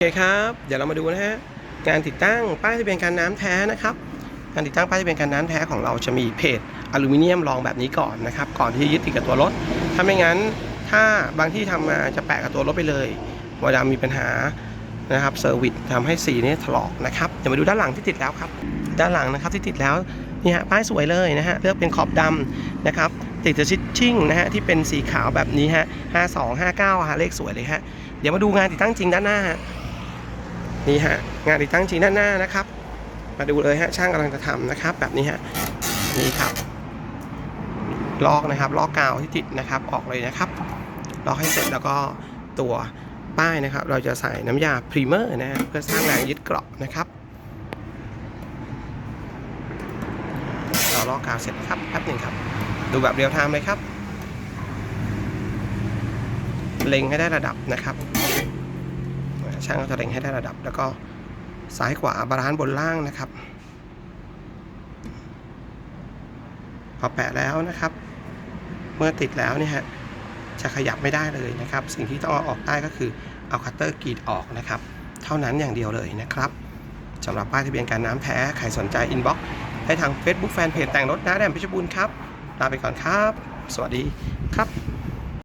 โอเคครับ เดี๋ยวเรามาดูนะฮะการติดตั้งป้ายทะเบียนการน้ำแท้นะครับการติดตั้งป้ายทะเบียนการน้ำแท้ของเราจะมีเพจอลูมิเนียมรองแบบนี้ก่อนนะครับก่อนที่จะยึดติดกับตัวรถ ถ้าไม่งั้นถ้าบางที่ทำมาจะแปะกับตัวรถไปเลยเวลามีปัญหานะครับเซอร์วิสทำให้สีนี้ถลอกนะครับเดี๋ยวมาดูด้านหลังที่ติดแล้วครับ ด้านหลังนะครับที่ติดแล้วนี่ฮะป้ายสวยเลยนะฮะเลือกเป็นขอบดำนะครับติดจะชิดชิ่งนะฮะที่เป็นสีขาวแบบนี้ฮะ52 59ฮะเลขสวยเลยฮะเดี๋ยวมาดูงานติดตั้งจริงด้านหน้าฮะ นี่ฮะงานติดตั้งจริงด้านหน้านะครับ มาดูเลยฮะช่างกำลังจะทำนะครับ แบบนี้ฮะนี่ครับ ลอกนะครับ ลอกกาวที่ติดนะครับออกเลยนะครับ ลอกให้เสร็จแล้วก็ตัวป้ายนะครับ เราจะใส่น้ำยาพรีเมอร์นะฮะเพื่อสร้างแรงยึดเกราะนะครับเราลอกกาวเสร็จครับแป๊บหนึ่งครับ ดูแบบเรียลไทม์เลยครับ เล็งให้ได้ระดับนะครับ ช่างก็จะเล็งให้ได้ระดับ แล้วก็ซ้ายขวาบาลานซ์บนล่างนะครับ พอแปะแล้วนะครับ เมื่อติดแล้วเนี่ยฮะจะขยับไม่ได้เลยนะครับ สิ่งที่ต้องเอาออกได้ก็คือเอาคัตเตอร์กรีดออกนะครับ เท่านั้นอย่างเดียวเลยนะครับสำหรับป้ายทะเบียนการน้ำแท้ใครสนใจอินบ็อกซ์ได้ทาง Facebook Fanpage แต่งรถน้าแดมเพชบูรณ์ครับลาไปก่อนครับ สวัสดีครับ